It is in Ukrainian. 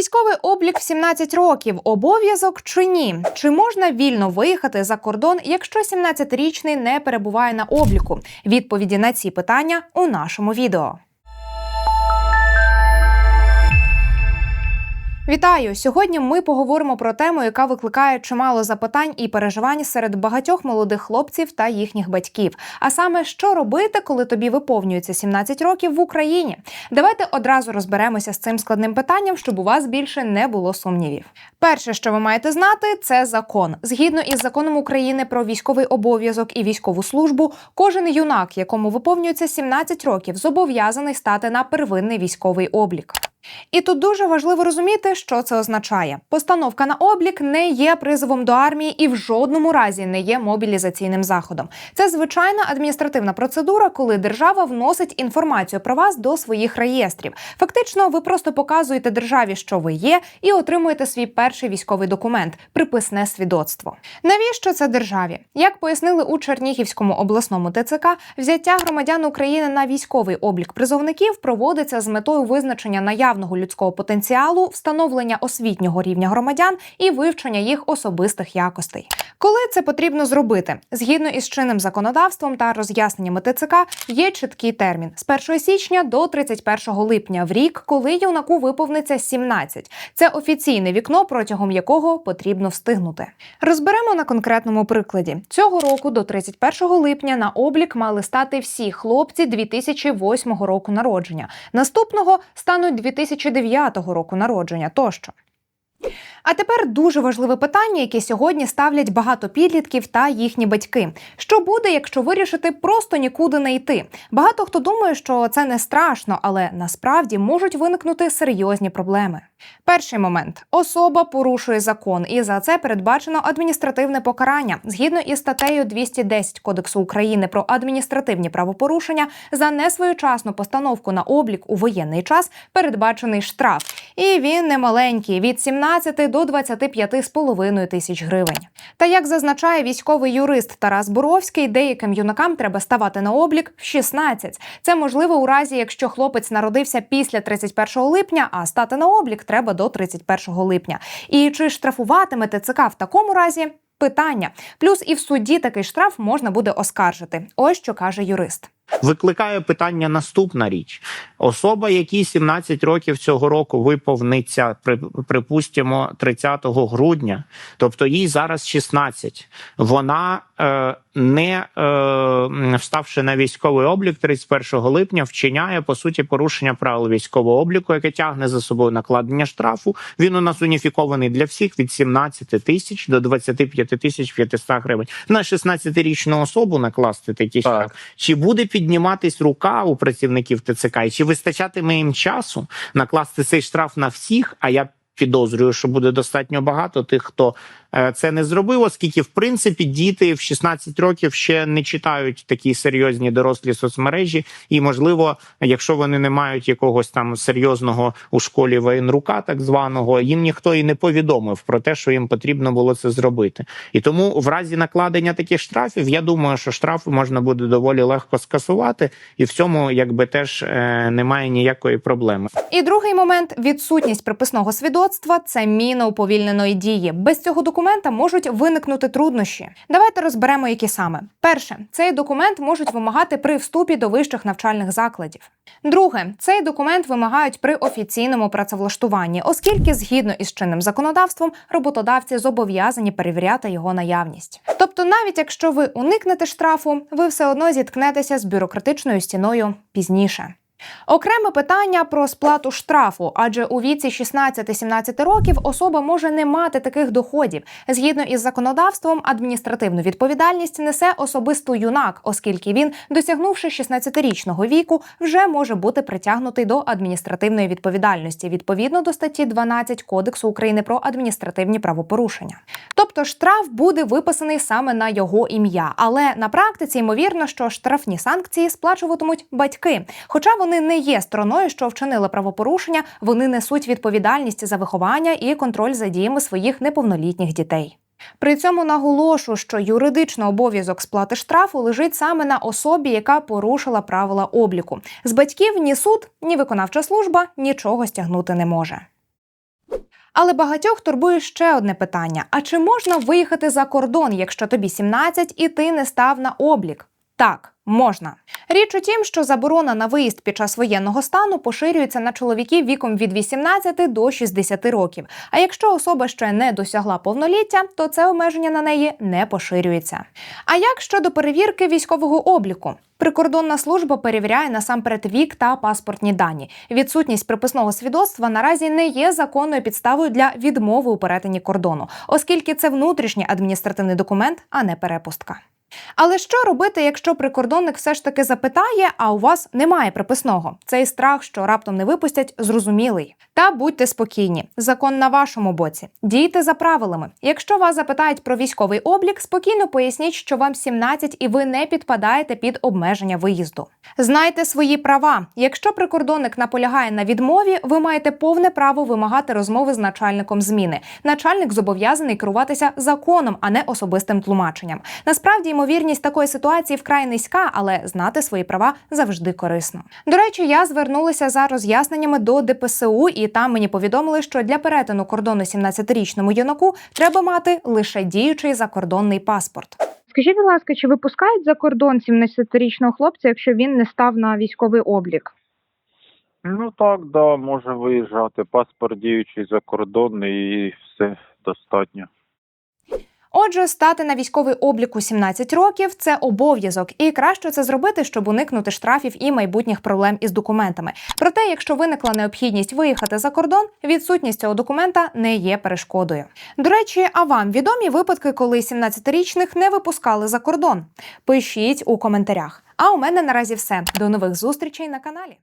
Військовий облік в 17 років обов'язок чи ні? Чи можна вільно виїхати за кордон, якщо 17-річний не перебуває на обліку? Відповіді на ці питання у нашому відео. Вітаю! Сьогодні ми поговоримо про тему, яка викликає чимало запитань і переживань серед багатьох молодих хлопців та їхніх батьків. А саме, що робити, коли тобі виповнюється 17 років в Україні? Давайте одразу розберемося з цим складним питанням, щоб у вас більше не було сумнівів. Перше, що ви маєте знати, це закон. Згідно із законом України про військовий обов'язок і військову службу, кожен юнак, якому виповнюється 17 років, зобов'язаний стати на первинний військовий облік. І тут дуже важливо розуміти, що це означає. Постановка на облік не є призовом до армії і в жодному разі не є мобілізаційним заходом. Це звичайна адміністративна процедура, коли держава вносить інформацію про вас до своїх реєстрів. Фактично, ви просто показуєте державі, що ви є, і отримуєте свій перший військовий документ приписне свідоцтво. Навіщо це державі? Як пояснили у Чернігівському обласному ТЦК, взяття громадян України на військовий облік призовників проводиться з метою визначення наявного людського потенціалу, встановлення освітнього рівня громадян і вивчення їх особистих якостей. Коли це потрібно зробити? Згідно із чинним законодавством та роз'ясненнями ТЦК, є чіткий термін з 1 січня до 31 липня в рік, коли юнаку виповниться 17. Це офіційне вікно, протягом якого потрібно встигнути. Розберемо на конкретному прикладі. Цього року до 31 липня на облік мали стати всі хлопці 2008 року народження. Наступного стануть 2009 року народження тощо. А тепер дуже важливе питання, яке сьогодні ставлять багато підлітків та їхні батьки. Що буде, якщо вирішити просто нікуди не йти? Багато хто думає, що це не страшно, але насправді можуть виникнути серйозні проблеми. Перший момент: особа порушує закон, і за це передбачено адміністративне покарання згідно із статтею 210 Кодексу України про адміністративні правопорушення за несвоєчасну постановку на облік у воєнний час передбачений штраф, і він не маленький від 17 до 25,5 тисяч гривень. Та як зазначає військовий юрист Тарас Буровський, деяким юнакам треба ставати на облік в 16. Це можливо у разі, якщо хлопець народився після 31 липня, а стати на облік треба до 31 липня. І чи штрафуватиме ТЦК в такому разі? Питання. Плюс і в суді такий штраф можна буде оскаржити. Ось що каже юрист. Викликає питання наступна річ: особа, якій 17 років цього року виповниться, при- припустимо, 30 грудня, тобто їй зараз 16, вона не е, вставши на військовий облік 31 липня, вчиняє по суті порушення правил військового обліку, яке тягне за собою накладення штрафу. Він у нас уніфікований для всіх від 17 тисяч до 25 тисяч 500 гривень. На 16-річну особу накласти такий Так. штраф. Чи буде підніматись рука у працівників ТЦК, і чи вистачатиме їм часу накласти цей штраф на всіх? А я підозрюю, що буде достатньо багато тих, хто е, це не зробив, оскільки в принципі діти в 16 років ще не читають такі серйозні дорослі соцмережі, і можливо, якщо вони не мають якогось там серйозного у школі воєнрука, так званого, їм ніхто і не повідомив про те, що їм потрібно було це зробити. І тому в разі накладення таких штрафів, я думаю, що штрафи можна буде доволі легко скасувати, і в цьому якби теж е, немає ніякої проблеми. І другий момент відсутність приписного свідоцтва це міна уповільненої дії. Без цього документа можуть виникнути труднощі. Давайте розберемо, які саме. Перше, цей документ можуть вимагати при вступі до вищих навчальних закладів. Друге, цей документ вимагають при офіційному працевлаштуванні, оскільки, згідно із чинним законодавством, роботодавці зобов'язані перевіряти його наявність. Тобто, навіть якщо ви уникнете штрафу, ви все одно зіткнетеся з бюрократичною стіною пізніше. Окреме питання про сплату штрафу, адже у віці 16-17 років особа може не мати таких доходів. Згідно із законодавством, адміністративну відповідальність несе особисто юнак, оскільки він, досягнувши 16-річного віку, вже може бути притягнутий до адміністративної відповідальності відповідно до статті 12 Кодексу України про адміністративні правопорушення. Тобто штраф буде виписаний саме на його ім'я, але на практиці ймовірно, що штрафні санкції сплачуватимуть батьки. Хоча вони не є стороною, що вчинили правопорушення, вони несуть відповідальність за виховання і контроль за діями своїх неповнолітніх дітей. При цьому наголошу, що юридичний обов'язок сплати штрафу лежить саме на особі, яка порушила правила обліку. З батьків ні суд, ні виконавча служба нічого стягнути не може. Але багатьох турбує ще одне питання: а чи можна виїхати за кордон, якщо тобі 17 і ти не став на облік? Так, можна. Річ у тім, що заборона на виїзд під час воєнного стану поширюється на чоловіків віком від 18 до 60 років. А якщо особа ще не досягла повноліття, то це обмеження на неї не поширюється. А як щодо перевірки військового обліку? Прикордонна служба перевіряє насамперед вік та паспортні дані. Відсутність приписного свідоцтва наразі не є законною підставою для відмови у перетині кордону, оскільки це внутрішній адміністративний документ, а не перепустка. Але що робити, якщо прикордонник все ж таки запитає, а у вас немає приписного? Цей страх, що раптом не випустять, зрозумілий. Та будьте спокійні, закон на вашому боці. Дійте за правилами. Якщо вас запитають про військовий облік, спокійно поясніть, що вам 17 і ви не підпадаєте під обмеження виїзду. Знайте свої права. Якщо прикордонник наполягає на відмові, ви маєте повне право вимагати розмови з начальником зміни. Начальник зобов'язаний керуватися законом, а не особистим тлумаченням. Насправді, ймовірність такої ситуації вкрай низька, але знати свої права завжди корисно. До речі, я звернулася за роз'ясненнями до ДПСУ, і там мені повідомили, що для перетину кордону 17-річному юнаку треба мати лише діючий закордонний паспорт. Скажіть, будь ласка, чи випускають за кордон 17-річного хлопця, якщо він не став на військовий облік? Ну так, да, може виїжджати. Паспорт діючий закордонний і все достатньо. Отже, стати на військовий облік у 17 років це обов'язок, і краще це зробити, щоб уникнути штрафів і майбутніх проблем із документами. Проте, якщо виникла необхідність виїхати за кордон, відсутність цього документа не є перешкодою. До речі, а вам відомі випадки, коли 17-річних не випускали за кордон? Пишіть у коментарях. А у мене наразі все. До нових зустрічей на каналі.